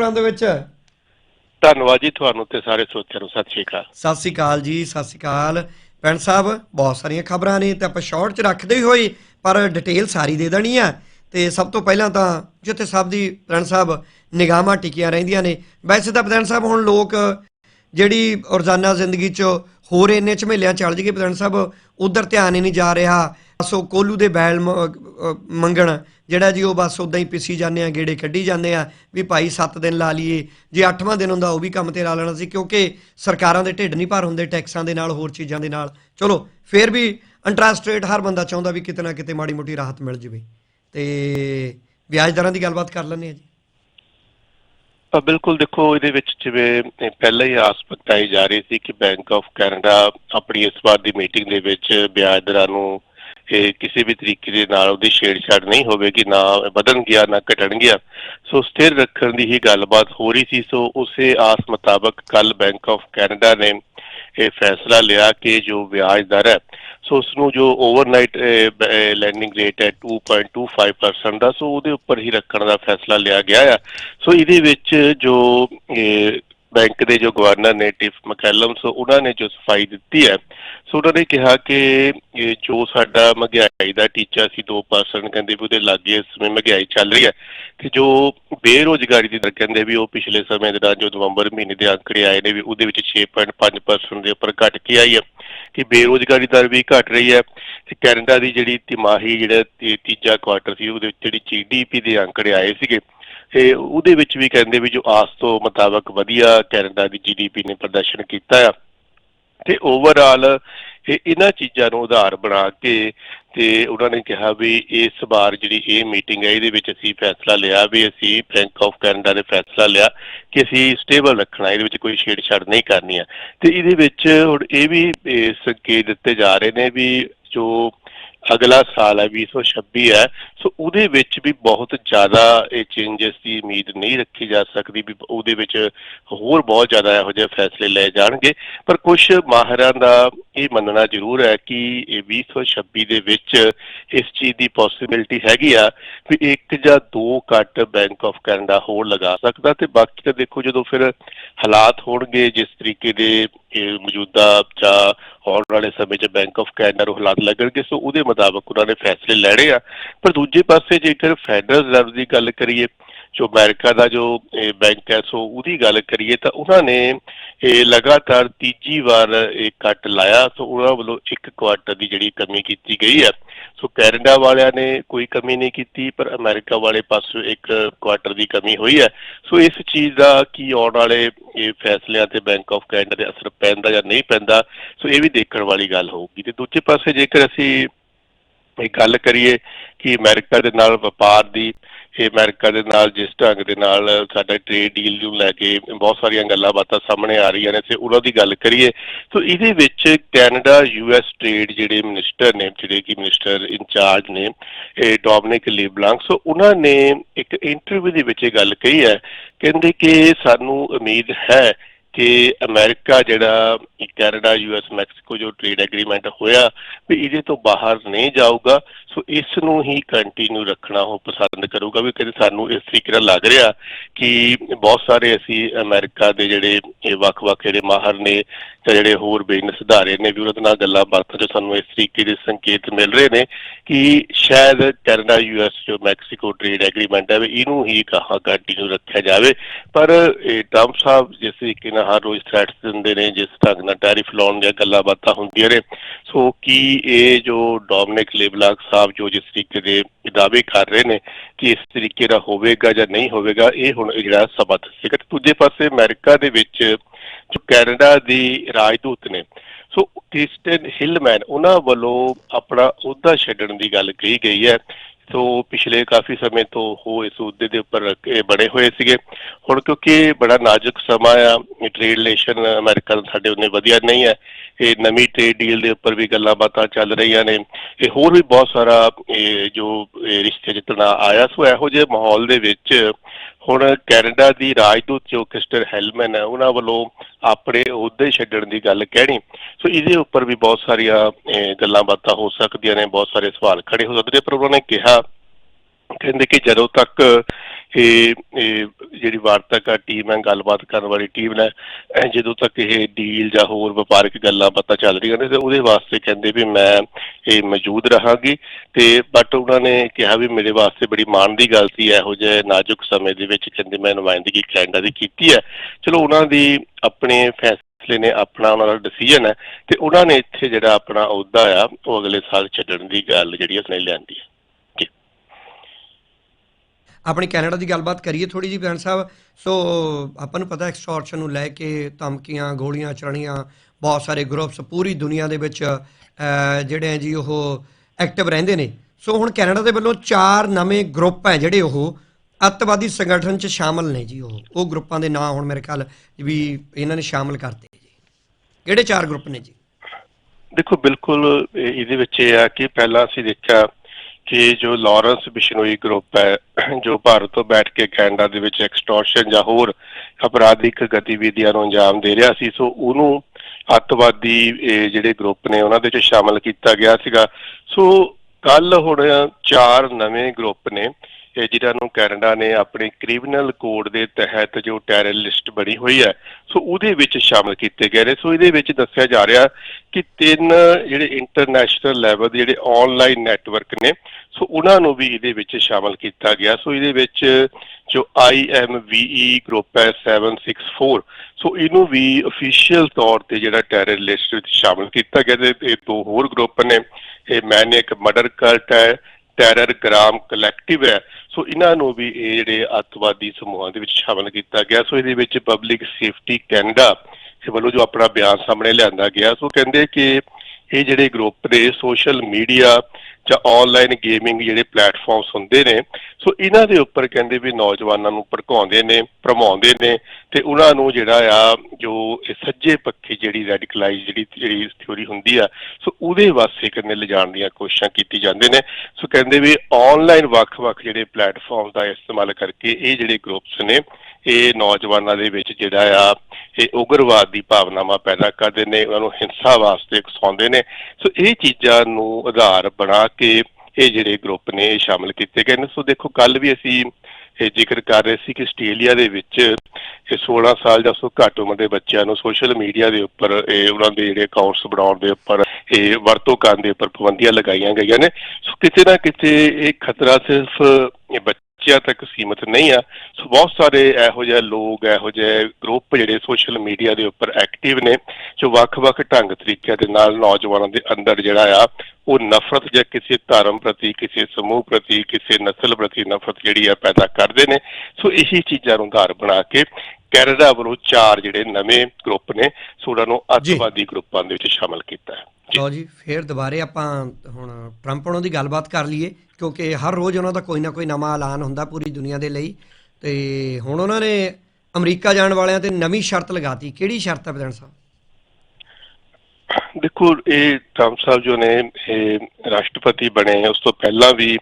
Programme ਦੇ ਵਿੱਚ। ਧੰਨਵਾਦ ਜੀ ਤੁਹਾਨੂੰ ਤੇ ਸਾਰੇ ਸਰੋਤਿਆਂ ਨੂੰ। ਸਤਿ ਸ਼੍ਰੀ ਅਕਾਲ। ਸਤਿ ਸ੍ਰੀ ਅਕਾਲ ਜੀ ਸਤਿ ਸ੍ਰੀ ਅਕਾਲ। ਪੈਣ ਸਾਹਿਬ ਬਹੁਤ ਸਾਰੀਆਂ ਖਬਰਾਂ ਨੇ ਤੇ ਆਪਾਂ ਸ਼ਾਰਟ 'ਚ ਰੱਖਦੇ ਹੀ ਹੋਏ ਪਰ ਡਿਟੇਲ ਸਾਰੀ ਦੇ ਦੇਣੀ ਆ। ਤੇ ਸਭ ਤੋਂ ਪਹਿਲਾਂ ਤਾਂ ਜਿੱਥੇ ਸਭ ਦੀ ਪੈਣ ਸਾਹਿਬ ਨਿਗਾਹਾਂ ਟਿਕੀਆਂ ਰਹਿੰਦੀਆਂ ਨੇ ਵੈਸੇ ਤਾਂ ਪੈਣ ਸਾਹਿਬ ਹੁਣ ਲੋਕ ਜਿਹੜੀ ਰੋਜ਼ਾਨਾ ਜ਼ਿੰਦਗੀ 'ਚ ਹੋਰ ਇੰਨੇ ਝਮੇਲਿਆਂ ਚੱਲ ਜੀਗੇ ਪੈਣ ਸਾਹਿਬ ਉਧਰ ਧਿਆਨ ਹੀ ਨਹੀਂ ਜਾ ਰਿਹਾ। ਸੋ ਕੋਲੂ ਦੇ ਬੈਲ ਮੰਗਣ ਜਿਹੜਾ ਜੀ ਉਹ ਬਸ ਉਦਾਂ ਹੀ ਪਿੱਸੀ ਜਾਂਦੇ ਆ, ਗੇੜੇ ਕੱਢੀ ਜਾਂਦੇ ਆ, ਵੀ ਭਾਈ 7 ਦਿਨ ਲਾ ਲਈਏ, ਜੇ 8ਵਾਂ ਦਿਨ ਹੁੰਦਾ ਉਹ ਵੀ ਕੰਮ ਤੇ ਲਾ ਲੈਣਾ ਸੀ, ਕਿਉਂਕਿ ਸਰਕਾਰਾਂ ਦੇ ਢਿੱਡ ਨਹੀਂ ਭਰ ਹੁੰਦੇ ਟੈਕਸਾਂ ਦੇ ਨਾਲ, ਹੋਰ ਚੀਜ਼ਾਂ ਦੇ ਨਾਲ। ਚਲੋ, ਫੇਰ ਵੀ ਇੰਟਰਸਟ ਰੇਟ ਹਰ ਬੰਦਾ ਚਾਹੁੰਦਾ ਵੀ ਕਿਤੇ ਨਾ ਕਿਤੇ ਮਾੜੀ ਮੋਟੀ ਰਾਹਤ ਮਿਲ ਜਵੇ। ਤੇ ਵਿਆਜ ਦਰਾਂ ਦੀ ਗੱਲਬਾਤ ਕਰ ਲੈਂਦੇ ਆ ਜੀ। ਬਿਲਕੁਲ ਦੇਖੋ, ਇਹਦੇ ਵਿੱਚ ਜਿਵੇਂ ਪਹਿਲਾਂ ਹੀ ਆਸ ਪ੍ਰਗਟਾਈ ਜਾ ਰਹੀ ਸੀ ਕਿ ਬੈਂਕ ਆਫ ਕੈਨੇਡਾ ਆਪਣੀ ਇਸ ਵਾਰ ਦੀ ਮੀਟਿੰਗ ਦੇ ਵਿੱਚ ਵਿਆਜ ਦਰਾਂ ਨੂੰ ਇਹ ਕਿਸੇ ਵੀ ਤਰੀਕੇ ਦੇ ਨਾਲ ਉਹਦੀ ਛੇੜਛਾੜ ਨਹੀਂ ਹੋਵੇਗੀ ਨਾ ਵਧਣ ਗਿਆ, ਨਾ ਘਟਣ ਗਿਆ। ਸੋ ਸਥਿਰ ਰੱਖਣ ਦੀ ਹੀ ਗੱਲਬਾਤ ਹੋ ਰਹੀ ਸੀ। ਸੋ ਉਸੇ ਆਸ ਮੁਤਾਬਕ ਕੱਲ ਬੈਂਕ ਆਫ ਕੈਨੇਡਾ ਨੇ ਇਹ ਫੈਸਲਾ ਲਿਆ ਕਿ ਜੋ ਵਿਆਜ ਦਰ ਹੈ, ਸੋ ਉਸ ਨੂੰ ਜੋ ਓਵਰਨਾਈਟ ਲੈਂਡਿੰਗ ਰੇਟ ਹੈ 2.25% ਦਾ, ਸੋ ਉਹਦੇ ਉੱਪਰ ਹੀ ਰੱਖਣ ਦਾ ਫੈਸਲਾ ਲਿਆ ਗਿਆ ਆ। ਸੋ ਇਹਦੇ ਵਿੱਚ ਜੋ ਬੈਂਕ ਦੇ ਜੋ ਗਵਰਨਰ ਨੇ, ਟਿਫ ਮਕੈਲਮ, ਸੋ ਉਹਨਾਂ ਨੇ ਜੋ ਸਫ਼ਾਈ ਦਿੱਤੀ ਹੈ, ਸੋ ਉਹਨਾਂ ਨੇ ਕਿਹਾ ਕਿ ਜੋ ਸਾਡਾ ਮਹਿੰਗਾਈ ਦਾ ਟੀਚਾ ਸੀ 2% ਕਹਿੰਦੇ ਵੀ ਉਹਦੇ ਲਾਗੇ ਇਸ ਸਮੇਂ ਮਹਿੰਗਾਈ ਚੱਲ ਰਹੀ ਹੈ, ਕਿ ਜੋ ਬੇਰੋਜ਼ਗਾਰੀ ਦੀ ਦਰ ਕਹਿੰਦੇ ਵੀ ਉਹ ਪਿਛਲੇ ਸਮੇਂ ਦੇ ਨਾਲ ਜੋ ਨਵੰਬਰ ਮਹੀਨੇ ਦੇ ਅੰਕੜੇ ਆਏ ਨੇ ਵੀ ਉਹਦੇ ਵਿੱਚ 6.5% ਦੇ ਉੱਪਰ ਘਟ ਕੇ ਆਈ ਹੈ, ਕਿ ਬੇਰੋਜ਼ਗਾਰੀ ਦਰ ਵੀ ਘਟ ਰਹੀ ਹੈ, ਤੇ ਕੈਨੇਡਾ ਦੀ ਜਿਹੜੀ ਤਿਮਾਹੀ ਜਿਹੜਾ ਤੀਜਾ ਕੁਆਟਰ ਸੀ, ਉਹਦੇ ਵਿੱਚ ਜਿਹੜੀ ਜੀਡੀਪੀ ਦੇ ਅੰਕੜੇ ਆਏ ਸੀਗੇ ਤੇ ਉਹਦੇ ਵਿੱਚ ਵੀ ਕਹਿੰਦੇ ਵੀ ਜੋ ਆਸ ਤੋਂ ਮੁਤਾਬਕ ਵਧੀਆ ਕੈਨੇਡਾ ਦੀ ਜੀਡੀਪੀ ਨੇ ਪ੍ਰਦਰਸ਼ਨ ਕੀਤਾ ਆ। ਤੇ ਓਵਰਆਲ ਇਹਨਾਂ ਚੀਜ਼ਾਂ ਨੂੰ ਆਧਾਰ ਬਣਾ ਕੇ ਤੇ ਉਹਨਾਂ ਨੇ ਕਿਹਾ ਵੀ ਇਸ ਵਾਰ ਜਿਹੜੀ ਇਹ ਮੀਟਿੰਗ ਹੈ, ਇਹਦੇ ਵਿੱਚ ਅਸੀਂ ਫੈਸਲਾ ਲਿਆ ਵੀ ਅਸੀਂ ਬੈਂਕ ਆਫ ਕੈਨੇਡਾ ਨੇ ਫੈਸਲਾ ਲਿਆ ਕਿ ਅਸੀਂ ਸਟੇਬਲ ਰੱਖਣਾ, ਇਹਦੇ ਵਿੱਚ ਕੋਈ ਛੇੜਛਾੜ ਨਹੀਂ ਕਰਨੀ ਹੈ ਤੇ ਇਹਦੇ ਵਿੱਚ ਹੁਣ ਇਹ ਵੀ ਸੰਕੇਤ ਦਿੱਤੇ ਜਾ ਰਹੇ ਨੇ ਵੀ ਜੋ ਅਗਲਾ ਸਾਲ ਹੈ 2026 ਹੈ। ਸੋ ਉਹਦੇ ਵਿੱਚ ਵੀ ਬਹੁਤ ਜ਼ਿਆਦਾ ਇਹ ਚੇਂਜਸ ਦੀ ਉਮੀਦ ਨਹੀਂ ਰੱਖੀ ਜਾ ਸਕਦੀ ਵੀ ਉਹਦੇ ਵਿੱਚ ਹੋਰ ਬਹੁਤ ਜ਼ਿਆਦਾ ਇਹੋ ਜਿਹੇ ਫੈਸਲੇ ਲਏ ਜਾਣਗੇ। ਪਰ ਕੁਝ ਮਾਹਿਰਾਂ ਦਾ ਇਹ ਮੰਨਣਾ ਜ਼ਰੂਰ ਹੈ ਕਿ ਇਹ 2026 ਦੇ ਵਿੱਚ ਇਸ ਚੀਜ਼ ਦੀ ਪੋਸਿਬਿਲਿਟੀ ਹੈਗੀ ਆ ਵੀ ਇੱਕ ਜਾਂ ਦੋ ਕੱਟ ਬੈਂਕ ਆਫ ਕੈਨੇਡਾ ਹੋਰ ਲਗਾ ਸਕਦਾ ਤੇ ਬਾਕੀ ਤਾਂ ਦੇਖੋ ਜਦੋਂ ਫਿਰ ਹਾਲਾਤ ਹੋਣਗੇ, ਜਿਸ ਤਰੀਕੇ ਦੇ ਮੌਜੂਦਾ ਜਾਂ ਆਉਣ ਵਾਲੇ ਸਮੇਂ 'ਚ ਬੈਂਕ ਆਫ ਕੈਨੇਡਾ ਨੂੰ ਹਾਲਾਤ ਲੱਗਣਗੇ, ਸੋ ਉਹਦੇ ਮੁਤਾਬਕ ਉਹਨਾਂ ਨੇ ਫੈਸਲੇ ਲੈਣੇ ਆ। ਪਰ ਦੂਜੇ ਪਾਸੇ ਜੇਕਰ ਫੈਡਰਲ ਰਿਜ਼ਰਵ ਦੀ ਗੱਲ ਕਰੀਏ, ਜੋ ਅਮਰੀਕਾ ਦਾ ਜੋ ਬੈਂਕ ਹੈ, ਸੋ ਉਹਦੀ ਗੱਲ ਕਰੀਏ ਤਾਂ ਉਹਨਾਂ ਨੇ ਇਹ ਲਗਾਤਾਰ ਤੀਜੀ ਵਾਰ ਇਹ ਕੱਟ ਲਾਇਆ, ਸੋ ਉਹਨਾਂ ਵੱਲੋਂ ਇੱਕ ਕੁਆਟਰ ਦੀ ਜਿਹੜੀ ਕਮੀ ਕੀਤੀ ਗਈ ਹੈ। ਸੋ ਕੈਨੇਡਾ ਵਾਲਿਆਂ ਨੇ ਕੋਈ ਕਮੀ ਨਹੀਂ ਕੀਤੀ, ਪਰ ਅਮਰੀਕਾ ਵਾਲੇ ਪਾਸੋਂ ਇੱਕ ਕੁਆਟਰ ਦੀ ਕਮੀ ਹੋਈ ਹੈ। ਸੋ ਇਸ ਚੀਜ਼ ਦਾ ਕੀ ਆਉਣ ਵਾਲੇ ਇਹ ਫੈਸਲਿਆਂ ਤੇ ਬੈਂਕ ਆਫ ਕੈਨੇਡਾ ਦੇ ਅਸਰ ਪੈਂਦਾ ਜਾਂ ਨਹੀਂ ਪੈਂਦਾ, ਸੋ ਇਹ ਵੀ ਦੇਖਣ ਵਾਲੀ ਗੱਲ ਹੋਊਗੀ। ਤੇ ਦੂਜੇ ਪਾਸੇ ਜੇਕਰ ਅਸੀਂ ਇਹ ਗੱਲ ਕਰੀਏ ਕਿ ਅਮਰੀਕਾ ਦੇ ਨਾਲ ਵਪਾਰ ਦੀ ਇਹ ਅਮਰੀਕਾ ਦੇ ਨਾਲ, ਜਿਸ ਢੰਗ ਦੇ ਨਾਲ ਸਾਡਾ ਟ੍ਰੇਡ ਡੀਲ ਨੂੰ ਲੈ ਕੇ ਬਹੁਤ ਸਾਰੀਆਂ ਗੱਲਾਂ ਬਾਤਾਂ ਸਾਹਮਣੇ ਆ ਰਹੀਆਂ ਨੇ, ਤੇ ਉਹਨਾਂ ਦੀ ਗੱਲ ਕਰੀਏ ਤਾਂ ਇਹਦੇ ਵਿੱਚ ਕੈਨੇਡਾ ਯੂਐਸ ਟ੍ਰੇਡ ਜਿਹੜੇ ਮਿਨਿਸਟਰ ਨੇ, ਜਿਹੜੇ ਕਿ ਮਿਨਿਸਟਰ ਇੰਚਾਰਜ ਨੇ, ਇਹ ਡੋਮਨਿਕ ਲੀਬਲਾਂਕ ਸੋ ਉਹਨਾਂ ਨੇ ਇੱਕ ਇੰਟਰਵਿਊ ਦੇ ਵਿੱਚ ਇਹ ਗੱਲ ਕਹੀ ਹੈ, ਕਹਿੰਦੇ ਕਿ ਸਾਨੂੰ ਉਮੀਦ ਹੈ ਕਿ ਅਮਰੀਕਾ ਜਿਹੜਾ ਕੈਨੇਡਾ ਯੂਐਸ ਮੈਕਸੀਕੋ ਜੋ ਟ੍ਰੇਡ ਐਗਰੀਮੈਂਟ ਹੋਇਆ ਵੀ ਇਹਦੇ ਤੋਂ ਬਾਹਰ ਨਹੀਂ ਜਾਊਗਾ, ਸੋ ਇਸ ਨੂੰ ਹੀ ਕੰਟੀਨਿਊ ਰੱਖਣਾ ਉਹ ਪਸੰਦ ਕਰੂਗਾ ਵੀ ਕਹਿੰਦੇ ਸਾਨੂੰ ਇਸ ਤਰੀਕੇ ਨਾਲ ਲੱਗ ਰਿਹਾ ਕਿ ਬਹੁਤ ਸਾਰੇ ਅਸੀਂ ਅਮਰੀਕਾ ਦੇ ਜਿਹੜੇ ਇਹ ਵੱਖ-ਵੱਖ ਜਿਹੜੇ ਮਾਹਰ ਨੇ ਜਾਂ ਜਿਹੜੇ ਹੋਰ ਬਿਜ਼ਨਸ ਅਦਾਰੇ ਨੇ ਵੀ ਉਹਨਾਂ ਨਾਲ ਗੱਲਾਂ ਬਾਤਾਂ ਚ ਸਾਨੂੰ ਇਸ ਤਰੀਕੇ ਦੇ ਸੰਕੇਤ ਮਿਲ ਰਹੇ ਨੇ ਕਿ ਸ਼ਾਇਦ ਕੈਨੇਡਾ ਯੂਐਸ ਜੋ ਮੈਕਸੀਕੋ ਟ੍ਰੇਡ ਐਗਰੀਮੈਂਟ ਹੈ ਵੀ ਇਹਨੂੰ ਹੀ ਕਹਾ ਕੰਟੀਨਿਊ ਰੱਖਿਆ ਜਾਵੇ। ਪਰ ਇਹ ਟਰੰਪ ਸਾਹਿਬ ਜਿਸ ਤਰੀਕੇ ਨਾਲ ਹਰ ਰੋਜ਼ ਥ੍ਰੈਟਸ ਦਿੰਦੇ ਨੇ, ਜਿਸ ਢੰਗ ਨਾਲ ਟੈਰਿਫ ਲਾਉਣ ਦੀਆਂ ਗੱਲਾਂ ਬਾਤਾਂ ਹੁੰਦੀਆਂ ਨੇ, ਸੋ ਕੀ ਇਹ ਜੋ ਡੋਮਨਿਕ ਲੇਬਲਾਕ ਸਾਹਿਬ ਜੋ ਜਿਸ ਤਰੀਕੇ ਦੇ ਦਾਅਵੇ ਕਰ ਰਹੇ ਨੇ, ਕਿ ਇਸ ਤਰੀਕੇ ਦਾ ਹੋਵੇਗਾ ਜਾਂ ਨਹੀਂ ਹੋਵੇਗਾ, ਇਹ ਹੁਣ ਜਿਹੜਾ ਸਮਾਂ ਦੱਸੇਗਾ ਤੇ ਦੂਜੇ ਪਾਸੇ ਅਮਰੀਕਾ ਦੇ ਵਿੱਚ ਜੋ ਕੈਨੇਡਾ ਦੀ ਰਾਜਦੂਤ ਨੇ, ਸੋ ਕ੍ਰਿਸਟਨ ਹਿਲਮੈਨ, ਉਹਨਾਂ ਵੱਲੋਂ ਆਪਣਾ ਅਹੁਦਾ ਛੱਡਣ ਦੀ ਗੱਲ ਕਹੀ ਗਈ ਹੈ। ਸੋ ਪਿਛਲੇ ਕਾਫੀ ਸਮੇਂ ਤੋਂ ਉਹ ਇਸ ਅਹੁਦੇ ਦੇ ਉੱਪਰ ਬਣੇ ਹੋਏ ਸੀਗੇ। ਹੁਣ ਕਿਉਂਕਿ ਬੜਾ ਨਾਜ਼ੁਕ ਸਮਾਂ ਆ ਟ੍ਰੇਡ ਰਿਲੇਸ਼ਨ ਅਮਰੀਕਾ ਦਾ ਸਾਡੇ ਉਹਨੇ ਵਧੀਆ ਨਹੀਂ ਹੈ। ਇਹ ਨਵੀਂ ਟ੍ਰੇਡ ਡੀਲ ਦੇ ਉੱਪਰ ਵੀ ਗੱਲਾਂ ਬਾਤਾਂ ਚੱਲ ਰਹੀਆਂ ਨੇ। ਇਹ ਹੋਰ ਵੀ ਬਹੁਤ ਸਾਰਾ ਇਹ ਜੋ ਇਹ ਰਿਸ਼ਤੇ ਜਿੱਤਣਾ ਆਇਆ ਸੋ ਇਹੋ ਜਿਹੇ ਮਾਹੌਲ ਦੇ ਵਿੱਚ ਹੁਣ ਕੈਨੇਡਾ ਦੀ ਰਾਜਦੂਤ ਜੋ ਕ੍ਰਿਸਟਰ ਹੈਲਮਨ ਹੈ ਉਹਨਾਂ ਵੱਲੋਂ ਆਪਣੇ ਅਹੁਦੇ ਛੱਡਣ ਦੀ ਗੱਲ ਕਹਿਣੀ। ਸੋ ਇਹਦੇ ਉੱਪਰ ਵੀ ਬਹੁਤ ਸਾਰੀਆਂ ਇਹ, ਗੱਲਾਂ ਬਾਤਾਂ ਹੋ ਸਕਦੀਆਂ ਨੇ ਬਹੁਤ ਸਾਰੇ ਸਵਾਲ ਖੜੇ ਹੋ ਸਕਦੇ ਨੇ। ਪਰ ਉਹਨਾਂ ਨੇ ਕਿਹਾ ਕਹਿੰਦੇ ਕਿ ਜਦੋਂ ਤੱਕ ਇਹ ਜਿਹੜੀ ਵਾਰਤਾਕਾਰ ਟੀਮ ਹੈ, ਗੱਲਬਾਤ ਕਰਨ ਵਾਲੀ ਟੀਮ ਹੈ ਜਦੋਂ ਤੱਕ ਇਹ ਡੀਲ ਜਾਂ ਹੋਰ ਵਪਾਰਕ ਗੱਲਾਂ ਬਾਤਾਂ ਚੱਲ ਰਹੀਆਂ ਨੇ, ਤੇ ਉਹਦੇ ਵਾਸਤੇ ਕਹਿੰਦੇ ਵੀ ਮੈਂ ਇਹ ਮੌਜੂਦ ਰਹਾਂਗੀ। ਤੇ ਬਟ ਉਹਨਾਂ ਨੇ ਕਿਹਾ ਵੀ ਮੇਰੇ ਵਾਸਤੇ ਬੜੀ ਮਾਣ ਦੀ ਗੱਲ ਸੀ, ਇਹੋ ਜਿਹੇ ਨਾਜ਼ੁਕ ਸਮੇਂ ਦੇ ਵਿੱਚ ਕਹਿੰਦੇ ਮੈਂ ਨੁਮਾਇੰਦਗੀ ਕੈਨੇਡਾ ਦੀ ਕੀਤੀ ਹੈ। ਚਲੋ ਉਹਨਾਂ ਦੀ ਆਪਣੇ ਫੈਸਲੇ ਨੇ ਆਪਣਾ ਉਹਨਾਂ ਦਾ ਡਿਸੀਜਨ ਹੈ, ਤੇ ਉਹਨਾਂ ਨੇ ਇੱਥੇ ਜਿਹੜਾ ਆਪਣਾ ਅਹੁਦਾ ਆ, ਉਹ ਅਗਲੇ ਸਾਲ ਛੱਡਣ ਦੀ ਗੱਲ ਜਿਹੜੀ ਉਸਨੇ ਲਿਆਂਦੀ ਹੈ। ਆਪਣੀ ਕੈਨੇਡਾ ਦੀ ਗੱਲਬਾਤ ਕਰੀਏ ਥੋੜੀ ਜੀ ਬੈਂਡ ਸਾਹਿਬ, ਸੋ ਆਪਾਂ ਨੂੰ ਪਤਾ ਐਕਸਟੋਰਸ਼ਨ ਨੂੰ ਲੈ ਕੇ ਧਮਕੀਆਂ, ਗੋਲੀਆਂ ਚਲਣੀਆਂ ਬਹੁਤ ਸਾਰੇ ਗਰੁੱਪਸ ਪੂਰੀ ਦੁਨੀਆ ਦੇ ਵਿੱਚ ਜਿਹੜੇ ਆ ਜੀ ਉਹ ਐਕਟਿਵ ਰਹਿੰਦੇ ਨੇ। ਸੋ ਹੁਣ ਕੈਨੇਡਾ ਦੇ ਵੱਲੋਂ ਚਾਰ ਨਵੇਂ ਗਰੁੱਪ ਹੈ ਜਿਹੜੇ ਉਹ ਅੱਤਵਾਦੀ ਸੰਗਠਨ 'ਚ ਸ਼ਾਮਲ ਨੇ ਜੀ ਉਹ। ਉਹ ਗਰੁੱਪਾਂ ਦੇ ਨਾਂ ਹੁਣ ਮੇਰੇ ਖਿਆਲ ਵੀ ਇਹਨਾਂ ਨੇ ਸ਼ਾਮਲ ਕਰਤੇ ਜੀ। ਕਿਹੜੇ ਚਾਰ ਗਰੁੱਪ ਨੇ ਜੀ? ਦੇਖੋ, ਬਿਲਕੁਲ ਇਹਦੇ ਵਿੱਚ ਇਹ ਆ ਕਿ ਪਹਿਲਾਂ ਅਸੀਂ ਦੇਖਿਆ ਕਿ ਜੋ ਲਾਰੈਂਸ ਬਿਸ਼ਨੋਈ ਗਰੁੱਪ ਹੈ, ਜੋ ਭਾਰਤ ਤੋਂ ਬੈਠ ਕੇ ਕੈਨੇਡਾ ਦੇ ਵਿੱਚ ਐਕਸਟੋਰਸ਼ਨ ਜਾਂ ਹੋਰ ਅਪਰਾਧਿਕ ਗਤੀਵਿਧੀਆਂ ਨੂੰ ਅੰਜਾਮ ਦੇ ਰਿਹਾ ਸੀ, ਸੋ ਉਹਨੂੰ ਅੱਤਵਾਦੀ ਜਿਹੜੇ ਗਰੁੱਪ ਨੇ ਉਹਨਾਂ ਦੇ ਵਿੱਚ ਸ਼ਾਮਲ ਕੀਤਾ ਗਿਆ ਸੀਗਾ। ਸੋ ਕੱਲ ਹੁਣ ਚਾਰ ਨਵੇਂ ਗਰੁੱਪ ਨੇ ਇਹ ਜਿਹਨਾਂ ਨੂੰ ਕੈਨੇਡਾ ਨੇ ਆਪਣੇ ਕ੍ਰਿਮੀਨਲ ਕੋਡ ਦੇ ਤਹਿਤ ਜੋ ਟੈਰਰ ਲਿਸਟ ਬਣੀ ਹੋਈ ਹੈ, ਸੋ ਉਹਦੇ ਵਿੱਚ ਸ਼ਾਮਲ ਕੀਤੇ ਗਏ ਨੇ। ਸੋ ਇਹਦੇ ਵਿੱਚ ਦੱਸਿਆ ਜਾ ਰਿਹਾ ਕਿ ਤਿੰਨ ਜਿਹੜੇ ਇੰਟਰਨੈਸ਼ਨਲ ਲੈਵਲ ਦੇ ਜਿਹੜੇ ਆਨਲਾਈਨ ਨੈਟਵਰਕ ਨੇ, ਸੋ ਉਹਨਾਂ ਨੂੰ ਵੀ ਇਹਦੇ ਵਿੱਚ ਸ਼ਾਮਲ ਕੀਤਾ ਗਿਆ। ਸੋ ਇਹਦੇ ਵਿੱਚ ਜੋ IMVE ਗਰੁੱਪ ਹੈ 764 ਸੋ ਇਹਨੂੰ ਵੀ ਅਫੀਸ਼ੀਅਲ ਤੌਰ ਤੇ ਜਿਹੜਾ ਟੈਰਰ ਲਿਸਟ ਵਿੱਚ ਸ਼ਾਮਲ ਕੀਤਾ ਗਿਆ ਤੇ ਇਹ ਦੋ ਹੋਰ ਗਰੁੱਪ ਨੇ। ਇਹ ਮੈਨਿਕ ਮਰਡਰ ਕਲਟ ਹੈ, ਟੈਰਰ ਗ੍ਰਾਮ ਕਲੈਕਟਿਵ ਹੈ। ਸੋ ਇਹਨਾਂ ਨੂੰ ਵੀ ਇਹ ਜਿਹੜੇ ਅੱਤਵਾਦੀ ਸਮੂਹਾਂ ਦੇ ਵਿੱਚ ਸ਼ਾਮਲ ਕੀਤਾ ਗਿਆ। ਸੋ ਇਹਦੇ ਵਿੱਚ ਪਬਲਿਕ ਸੇਫਟੀ ਕੈਨੇਡਾ ਵੱਲੋਂ ਜੋ ਆਪਣਾ ਬਿਆਨ ਸਾਹਮਣੇ ਲਿਆਂਦਾ ਗਿਆ। ਸੋ ਕਹਿੰਦੇ ਕਿ ਇਹ ਜਿਹੜੇ ਗਰੁੱਪ ਨੇ ਸੋਸ਼ਲ ਮੀਡੀਆ ਜਾਂ ਆਨਲਾਈਨ ਗੇਮਿੰਗ ਜਿਹੜੇ ਪਲੇਟਫਾਰਮਸ ਹੁੰਦੇ ਨੇ, ਸੋ ਇਹਨਾਂ ਦੇ ਉੱਪਰ ਕਹਿੰਦੇ ਵੀ ਨੌਜਵਾਨਾਂ ਨੂੰ ਭੜਕਾਉਂਦੇ ਨੇ, ਭਰਮਾਉਂਦੇ ਨੇ ਤੇ ਉਹਨਾਂ ਨੂੰ ਜਿਹੜਾ ਆ ਜੋ ਇਹ ਸੱਜੇ ਪੱਖੀ ਜਿਹੜੀ ਰੈਡੀਕਲਾਈਜ਼ ਜਿਹੜੀ ਜਿਹੜੀ ਥਿਉਰੀ ਹੁੰਦੀ ਆ, ਸੋ ਉਹਦੇ ਵਾਸਤੇ ਕਹਿੰਦੇ ਲਿਜਾਣ ਦੀਆਂ ਕੋਸ਼ਿਸ਼ਾਂ ਕੀਤੀ ਜਾਂਦੇ ਨੇ। ਸੋ ਕਹਿੰਦੇ ਵੀ ਆਨਲਾਈਨ ਵੱਖ-ਵੱਖ ਜਿਹੜੇ ਪਲੇਟਫਾਰਮਸ ਦਾ ਇਸਤੇਮਾਲ ਕਰਕੇ ਇਹ ਜਿਹੜੇ ਗਰੁੱਪਸ ਨੇ, ਇਹ ਨੌਜਵਾਨਾਂ ਦੇ ਵਿੱਚ ਜਿਹੜਾ ਆ ਇਹ ਉਗਰਵਾਦ ਦੀ ਭਾਵਨਾਵਾਂ ਪੈਦਾ ਕਰਦੇ ਨੇ, ਉਹਨਾਂ ਨੂੰ ਹਿੰਸਾ ਵਾਸਤੇ ਉਕਸਾਉਂਦੇ ਨੇ। ਸੋ ਇਹ ਚੀਜ਼ਾਂ ਨੂੰ ਆਧਾਰ ਬਣਾ ਕੇ ਇਹ ਜਿਹੜੇ ਗਰੁੱਪ ਨੇ ਇਹ ਸ਼ਾਮਲ ਕੀਤੇ ਗਏ ਨੇ। ਸੋ ਦੇਖੋ ਕੱਲ ਵੀ ਅਸੀਂ ਇਹ ਜ਼ਿਕਰ ਕਰ ਰਹੇ ਸੀ ਕਿ ਆਸਟ੍ਰੇਲੀਆ ਦੇ ਵਿੱਚ ਇਹ 16 ਸਾਲ ਜਾਂ ਉਸ ਤੋਂ ਘੱਟ ਉਮਰ ਦੇ ਬੱਚਿਆਂ ਨੂੰ ਸੋਸ਼ਲ ਮੀਡੀਆ ਦੇ ਉੱਪਰ, ਇਹ ਉਹਨਾਂ ਦੇ ਜਿਹੜੇ ਅਕਾਊਂਟਸ ਬਣਾਉਣ ਦੇ ਉੱਪਰ, ਇਹ ਵਰਤੋਂ ਕਰਨ ਦੇ ਉੱਪਰ ਪਾਬੰਦੀਆਂ ਲਗਾਈਆਂ ਗਈਆਂ ਨੇ। ਸੋ ਕਿਤੇ ਨਾ ਕਿਤੇ ਇਹ ਖਤਰਾ ਸਿਰਫ ਬੱਚਿਆਂ ਤੱਕ ਸੀਮਿਤ ਨਹੀਂ ਆ। ਸੋ ਬਹੁਤ ਸਾਰੇ ਇਹੋ ਜਿਹੇ ਲੋਕ, ਇਹੋ ਜਿਹੇ ਗਰੁੱਪ ਜਿਹੜੇ ਸੋਸ਼ਲ ਮੀਡੀਆ ਦੇ ਉੱਪਰ ਐਕਟਿਵ ਨੇ, ਜੋ ਵੱਖ-ਵੱਖ ਢੰਗ ਤਰੀਕਿਆਂ ਦੇ ਨਾਲ ਨੌਜਵਾਨਾਂ ਦੇ ਅੰਦਰ ਜਿਹੜਾ ਆ, ਉਹ ਨਫ਼ਰਤ ਜਾਂ ਕਿਸੇ ਧਰਮ ਪ੍ਰਤੀ, ਕਿਸੇ ਸਮੂਹ ਪ੍ਰਤੀ, ਕਿਸੇ ਨਸਲ ਪ੍ਰਤੀ ਨਫ਼ਰਤ ਜਿਹੜੀ ਆ ਪੈਦਾ ਕਰਦੇ ਨੇ। ਸੋ ਇਹੀ ਚੀਜ਼ਾਂ ਨੂੰ ਆਧਾਰ ਬਣਾ ਕੇ ਕੈਨੇਡਾ ਵੱਲੋਂ ਚਾਰ ਜਿਹੜੇ ਨਵੇਂ ਗਰੁੱਪ ਨੇ ਸੋ ਉਹਨਾਂ ਨੂੰ। ਅੱਤਵਾਦੀ ਗਰੁੱਪਾਂ ਦੇ ਵਿੱਚ ਸ਼ਾਮਲ ਕੀਤਾ ਹੈ। ਲਓ ਜੀ ਫੇਰ ਦੁਬਾਰੇ ਆਪਾਂ ਹੁਣ ਟਰੰਪ ਉਹਨਾਂ ਦੀ ਗੱਲਬਾਤ ਕਰ ਲਈਏ ਕਿਉਂਕਿ ਹਰ ਰੋਜ਼ ਉਹਨਾਂ ਦਾ ਕੋਈ ਨਾ ਕੋਈ ਨਵਾਂ ਐਲਾਨ ਹੁੰਦਾ ਪੂਰੀ ਦੁਨੀਆ ਦੇ ਲਈ। ਤੇ ਹੁਣ ਉਹਨਾਂ ਨੇ ਅਮਰੀਕਾ ਜਾਣ ਵਾਲਿਆਂ ਤੇ ਨਵੀਂ ਸ਼ਰਤ ਲਗਾਤੀ। ਕਿਹੜੀ ਸ਼ਰਤ ਹੈ ਪ੍ਰਧਾਨ ਸਾਹਿਬ? ਦੇਖੋ ਇਹ ਟਰੰਪ ਸਾਹਿਬ ਜੋ ਨੇ ਇਹ ਰਾਸ਼ਟਰਪਤੀ ਬਣੇ ਉਸ ਤੋਂ ਪਹਿਲਾਂ ਵੀ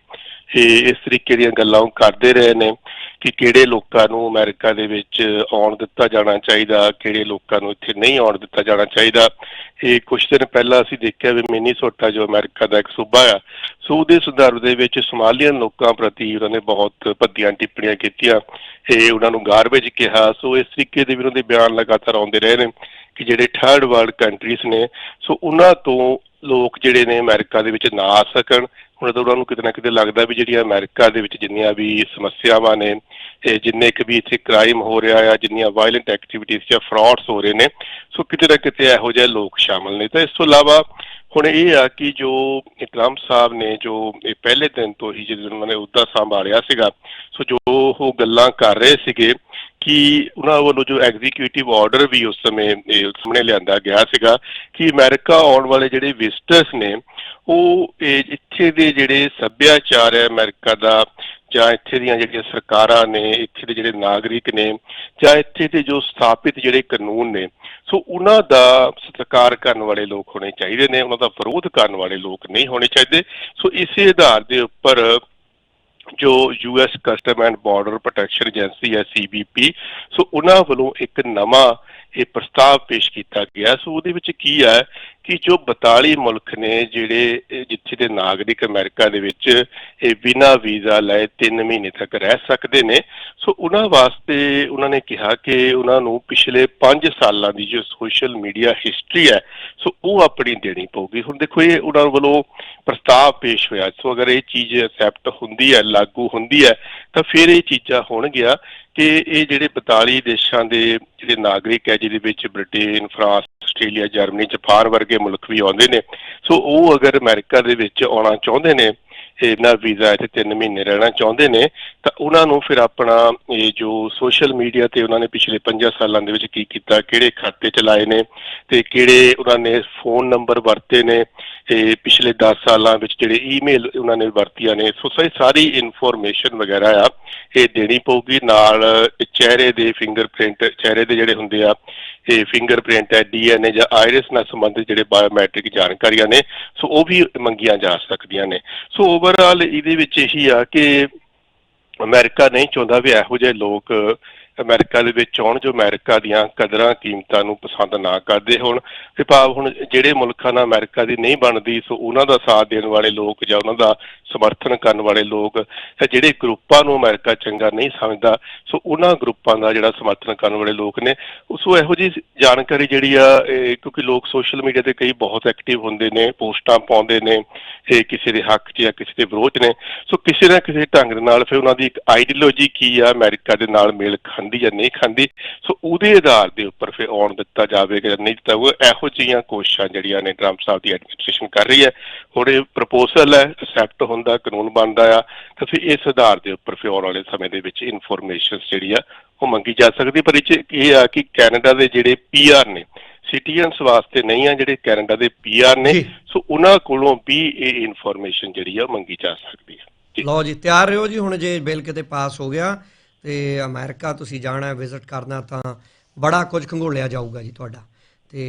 ਇਹ ਇਸ ਤਰੀਕੇ ਦੀਆਂ ਗੱਲਾਂ ਕਰਦੇ ਰਹੇ ਨੇ। ਕਿ ਕਿਹੜੇ ਲੋਕਾਂ ਨੂੰ ਅਮਰੀਕਾ ਦੇ ਵਿੱਚ ਆਉਣ ਦਿੱਤਾ ਜਾਣਾ ਚਾਹੀਦਾ, ਕਿਹੜੇ ਲੋਕਾਂ ਨੂੰ ਇੱਥੇ ਨਹੀਂ ਆਉਣ ਦਿੱਤਾ ਜਾਣਾ ਚਾਹੀਦਾ। ਇਹ ਕੁਝ ਦਿਨ ਪਹਿਲਾਂ ਅਸੀਂ ਦੇਖਿਆ ਵੀ ਮਿਨੀਸੋਟਾ, ਜੋ ਅਮਰੀਕਾ ਦਾ ਇੱਕ ਸੂਬਾ ਆ ਸੋ ਉਹਦੇ ਸੰਦਰਭ ਦੇ ਵਿੱਚ ਸੋਮਾਲੀਅਨ ਲੋਕਾਂ ਪ੍ਰਤੀ ਉਹਨਾਂ ਨੇ ਬਹੁਤ ਭੱਦੀਆਂ ਟਿੱਪਣੀਆਂ ਕੀਤੀਆਂ। ਇਹ ਉਹਨਾਂ ਨੂੰ ਗਾਰਬੇਜ ਕਿਹਾ। ਸੋ ਇਸ ਤਰੀਕੇ ਦੇ ਵੀ ਉਹਨਾਂ ਦੇ ਬਿਆਨ ਲਗਾਤਾਰ ਆਉਂਦੇ ਰਹੇ ਨੇ ਕਿ ਜਿਹੜੇ ਥਰਡ ਵਰਲਡ ਕੰਟਰੀਜ਼ ਨੇ, ਸੋ ਉਹਨਾਂ ਤੋਂ ਲੋਕ ਜਿਹੜੇ ਨੇ ਅਮਰੀਕਾ ਦੇ ਵਿੱਚ ਨਾ ਆ ਸਕਣ। ਹੁਣ ਤਾਂ ਉਹਨਾਂ ਨੂੰ ਕਿਤੇ ਨਾ ਕਿਤੇ ਲੱਗਦਾ ਵੀ ਜਿਹੜੀਆਂ ਅਮਰੀਕਾ ਦੇ ਵਿੱਚ ਜਿੰਨੀਆਂ ਵੀ ਸਮੱਸਿਆਵਾਂ ਨੇ ਇਹ ਜਿੰਨੇ ਕੁ ਵੀ ਇੱਥੇ ਕ੍ਰਾਈਮ ਹੋ ਰਿਹਾ ਆ, ਜਿੰਨੀਆਂ ਵਾਇਲੈਂਟ ਐਕਟੀਵਿਟੀਜ਼ ਜਾਂ ਫਰਾਡਸ ਹੋ ਰਹੇ ਨੇ, ਸੋ ਕਿਤੇ ਨਾ ਕਿਤੇ ਇਹੋ ਜਿਹੇ ਲੋਕ ਸ਼ਾਮਲ ਨੇ। ਤਾਂ ਇਸ ਤੋਂ ਇਲਾਵਾ ਹੁਣ ਇਹ ਆ ਕਿ ਜੋ ਇਹ ਸਾਹਿਬ ਨੇ, ਜੋ ਇਹ ਪਹਿਲੇ ਦਿਨ ਤੋਂ ਹੀ ਜਦੋਂ ਉਹਨਾਂ ਨੇ ਅਹੁਦਾ ਸੰਭਾਲਿਆ ਸੀਗਾ, ਸੋ ਜੋ ਉਹ ਗੱਲਾਂ ਕਰ ਰਹੇ ਸੀਗੇ ਕਿ ਉਹਨਾਂ ਵੱਲੋਂ ਜੋ ਐਗਜ਼ੀਕਿਊਟਿਵ ਆਰਡਰ ਵੀ ਉਸ ਸਮੇਂ ਸਾਹਮਣੇ ਲਿਆਂਦਾ ਗਿਆ ਸੀਗਾ ਕਿ ਅਮਰੀਕਾ ਆਉਣ ਵਾਲੇ ਜਿਹੜੇ ਵਿਜ਼ਟਰਸ ਨੇ, ਉਹ ਇਹ ਇੱਥੇ ਦੇ ਜਿਹੜੇ ਸੱਭਿਆਚਾਰ ਹੈ ਅਮਰੀਕਾ ਦਾ ਜਾਂ ਇੱਥੇ ਦੀਆਂ ਜਿਹੜੀਆਂ ਸਰਕਾਰਾਂ ਨੇ, ਇੱਥੇ ਦੇ ਜਿਹੜੇ ਨਾਗਰਿਕ ਨੇ, ਜਾਂ ਇੱਥੇ ਦੇ ਜੋ ਸਥਾਪਿਤ ਜਿਹੜੇ ਕਾਨੂੰਨ ਨੇ, ਸੋ ਉਹਨਾਂ ਦਾ ਸਤਿਕਾਰ ਕਰਨ ਵਾਲੇ ਲੋਕ ਹੋਣੇ ਚਾਹੀਦੇ ਨੇ, ਉਹਨਾਂ ਦਾ ਵਿਰੋਧ ਕਰਨ ਵਾਲੇ ਲੋਕ ਨਹੀਂ ਹੋਣੇ ਚਾਹੀਦੇ। ਸੋ ਇਸੇ ਆਧਾਰ ਦੇ ਉੱਪਰ ਜੋ US custom and border protection agency ਹੈ ਸੀਬੀਪੀ ਸੋ ਉਹਨਾਂ ਵੱਲੋਂ ਇੱਕ ਨਵਾਂ ਇਹ ਪ੍ਰਸਤਾਵ ਪੇਸ਼ ਕੀਤਾ ਗਿਆ, ਸੋ ਉਹਦੇ ਵਿੱਚ ਕੀ ਹੈ ਕਿ ਜੋ 42 ਮੁਲਕ ਨੇ ਜਿਹੜੇ ਜਿੱਥੇ ਦੇ ਨਾਗਰਿਕ ਅਮਰੀਕਾ ਦੇ ਵਿੱਚ ਇਹ ਬਿਨਾਂ ਵੀਜ਼ਾ ਲਏ 3 ਮਹੀਨੇ ਤੱਕ ਰਹਿ ਸਕਦੇ ਨੇ, ਸੋ ਉਹਨਾਂ ਵਾਸਤੇ ਉਹਨਾਂ ਨੇ ਕਿਹਾ ਕਿ ਉਹਨਾਂ ਨੂੰ ਪਿਛਲੇ 5 ਸਾਲਾਂ ਦੀ ਜੋ ਸੋਸ਼ਲ ਮੀਡੀਆ ਹਿਸਟਰੀ ਹੈ, ਸੋ ਉਹ ਆਪਣੀ ਦੇਣੀ ਪਊਗੀ। ਹੁਣ ਦੇਖੋ, ਇਹ ਉਹਨਾਂ ਵੱਲੋਂ ਪ੍ਰਸਤਾਵ ਪੇਸ਼ ਹੋਇਆ, ਸੋ ਅਗਰ ਇਹ ਚੀਜ਼ ਐਕਸੈਪਟ ਹੁੰਦੀ ਹੈ, ਲਾਗੂ ਹੁੰਦੀ ਹੈ, ਤਾਂ ਫਿਰ ਇਹ ਚੀਜ਼ਾਂ ਹੋਣਗੀਆਂ ਕਿ ਇਹ ਜਿਹੜੇ 42 ਦੇਸ਼ਾਂ ਦੇ ਜਿਹੜੇ ਨਾਗਰਿਕ ਹੈ ਜਿਹਦੇ ਵਿੱਚ Britain, France, Australia, Germany Japan ਵਰਗੇ ਮੁਲਕ ਵੀ ਆਉਂਦੇ ਨੇ। ਸੋ ਉਹ ਅਗਰ ਅਮਰੀਕਾ ਦੇ ਵਿੱਚ ਆਉਣਾ ਚਾਹੁੰਦੇ ਨੇ, ਇਹਨਾਂ ਵੀਜ਼ਾ ਇੱਥੇ 3 ਮਹੀਨੇ ਰਹਿਣਾ ਚਾਹੁੰਦੇ ਨੇ, ਤਾਂ ਉਹਨਾਂ ਨੂੰ ਫਿਰ ਆਪਣਾ ਇਹ ਜੋ ਸੋਸ਼ਲ ਮੀਡੀਆ ਤੇ ਉਹਨਾਂ ਨੇ ਪਿਛਲੇ 5 ਸਾਲਾਂ ਦੇ ਵਿੱਚ ਕੀ ਕੀਤਾ, ਕਿਹੜੇ ਖਾਤੇ ਚਲਾਏ ਨੇ ਤੇ ਕਿਹੜੇ ਉਹਨਾਂ ਨੇ ਫੋਨ ਨੰਬਰ ਵਰਤੇ ਨੇ ਤੇ ਪਿਛਲੇ 10 ਸਾਲਾਂ ਵਿੱਚ ਜਿਹੜੇ ਈਮੇਲ ਉਹਨਾਂ ਨੇ ਵਰਤੀਆਂ ਨੇ, ਸੋ ਸਹੀ ਸਾਰੀ ਇਨਫੋਰਮੇਸ਼ਨ ਵਗੈਰਾ ਆ, ਇਹ ਦੇਣੀ ਪਊਗੀ। ਨਾਲ ਚਿਹਰੇ ਦੇ ਫਿੰਗਰਪ੍ਰਿੰਟ ਚਿਹਰੇ ਦੇ ਜਿਹੜੇ ਹੁੰਦੇ ਆ, ਇਹ ਫਿੰਗਰਪ੍ਰਿੰਟ ਹੈ ਡੀਐਨਏ ਜਾਂ ਆਇਰਿਸ ਨਾਲ ਸੰਬੰਧਿਤ ਜਿਹੜੇ ਬਾਇਓਮੈਟ੍ਰਿਕ ਜਾਣਕਾਰੀਆਂ ਨੇ, ਸੋ ਉਹ ਵੀ ਮੰਗੀਆਂ ਜਾ ਸਕਦੀਆਂ ਨੇ। ਸੋ ਓਵਰਆਲ ਇਹਦੇ ਵਿੱਚ ਇਹੀ ਆ ਕਿ ਅਮਰੀਕਾ ਨਹੀਂ ਚਾਹੁੰਦਾ ਵੀ ਇਹੋ ਜਿਹੇ ਲੋਕ ਅਮਰੀਕਾ ਦੇ ਵਿੱਚ ਆਉਣ, ਜੋ ਅਮਰੀਕਾ ਦੀਆਂ ਕਦਰਾਂ, ਕੀਮਤਾਂ ਨੂੰ ਪਸੰਦ ਨਾ ਕਰਦੇ ਹੋਣ। ਤੇ ਭਾਵ ਹੁਣ ਜਿਹੜੇ ਮੁਲਕਾਂ ਨਾਲ ਅਮਰੀਕਾ ਦੀ ਨਹੀਂ ਬਣਦੀ, ਸੋ ਉਹਨਾਂ ਦਾ ਸਾਥ ਦੇਣ ਵਾਲੇ ਲੋਕ ਜਾਂ ਉਹਨਾਂ ਦਾ ਸਮਰਥਨ ਕਰਨ ਵਾਲੇ ਲੋਕ ਤੇ ਜਿਹੜੇ ਗਰੁੱਪਾਂ ਨੂੰ ਅਮਰੀਕਾ ਚੰਗਾ ਨਹੀਂ ਸਮਝਦਾ, ਸੋ ਉਹਨਾਂ ਗਰੁੱਪਾਂ ਦਾ ਜਿਹੜਾ ਸਮਰਥਨ ਕਰਨ ਵਾਲੇ ਲੋਕ ਨੇ ਸੋ ਇਹੋ ਜੀ ਜਾਣਕਾਰੀ ਜਿਹੜੀ ਆ ਕਿਉਂਕਿ ਲੋਕ ਸੋਸ਼ਲ ਮੀਡੀਆ ਤੇ ਕਈ ਬਹੁਤ ਐਕਟਿਵ ਹੁੰਦੇ ਨੇ, ਪੋਸਟਾਂ ਪਾਉਂਦੇ ਨੇ, ਇਹ ਕਿਸੇ ਦੇ ਹੱਕ 'ਚ ਜਾਂ ਕਿਸੇ ਦੇ ਵਿਰੋਧ 'ਚ ਨੇ। ਸੋ ਕਿਸੇ ਨਾ ਕਿਸੇ ਢੰਗ ਦੇ ਨਾਲ ਫਿਰ ਉਹਨਾਂ ਦੀ ਇੱਕ ਆਈਡੀਓਲੋਜੀ ਕੀ ਆ, ਅਮਰੀਕਾ ਦੇ ਨਾਲ ਮੇਲ ਖਾਂਦੀ ਜਾਂ ਨਹੀਂ ਖਾਂਦੀ ਸੋ ਉਹਦੇ ਆਧਾਰ ਦੇ ਉੱਪਰ ਫਿਰ ਆਉਣ ਦਿੱਤਾ ਜਾਵੇਗਾ ਜਾਂ ਨਹੀਂ ਦਿੱਤਾ ਜਾਵੇਗਾ ਇਹੋ ਜਿਹੀਆਂ ਕੋਸ਼ਿਸ਼ਾਂ ਜਿਹੜੀਆਂ ਨੇ ਟਰੰਪ ਸਾਹਿਬ ਦੀ ਐਡਮਿਨਿਸਟ੍ਰੇਸ਼ਨ ਕਰ ਰਹੀ ਹੈ। ਹੁਣ ਇਹ ਪ੍ਰਪੋਜ਼ਲ ਹੈ ਅਸੈਪਟ ਹੁੰਦਾ ਕਾਨੂੰਨ ਬਣਦਾ ਆ ਤਾਂ ਫਿਰ ਇਸ ਆਧਾਰ ਦੇ ਉੱਪਰ ਫਿਰ ਆਉਣ ਵਾਲੇ ਸਮੇਂ ਦੇ ਵਿੱਚ ਇਨਫੋਰਮੇਸ਼ਨ ਜਿਹੜੀ ਆ ਉਹ ਮੰਗੀ ਜਾ ਸਕਦੀ। ਪਰ ਇਹ ਇਹ ਆ ਕਿ ਕੈਨੇਡਾ ਦੇ ਜਿਹੜੇ ਪੀਆਰ ਨੇ ਸਿਟੀਜ਼ਨਸ ਵਾਸਤੇ ਨਹੀਂ ਆ ਜਿਹੜੇ ਕੈਨੇਡਾ ਦੇ ਪੀਆਰ ਨੇ। ਸੋ ਉਹਨਾਂ ਕੋਲੋਂ ਵੀ ਇਹ ਇਨਫੋਰਮੇਸ਼ਨ ਜਿਹੜੀ ਆ ਉਹ ਮੰਗੀ ਜਾ ਸਕਦੀ ਹੈ। ਲਓ ਜੀ ਤਿਆਰ ਰਹੋ ਜੀ। ਹੁਣ ਜੇ ਬਿੱਲ ਕਿਤੇ ਪਾਸ ਹੋ ਗਿਆ ਤੇ ਅਮਰੀਕਾ ਤੁਸੀਂ ਜਾਣਾ ਵਿਜ਼ਿਟ ਕਰਨਾ ਤਾਂ ਬੜਾ ਕੁਝ ਖੰਗੋਲਿਆ ਜਾਊਗਾ ਜੀ ਤੁਹਾਡਾ। ਤੇ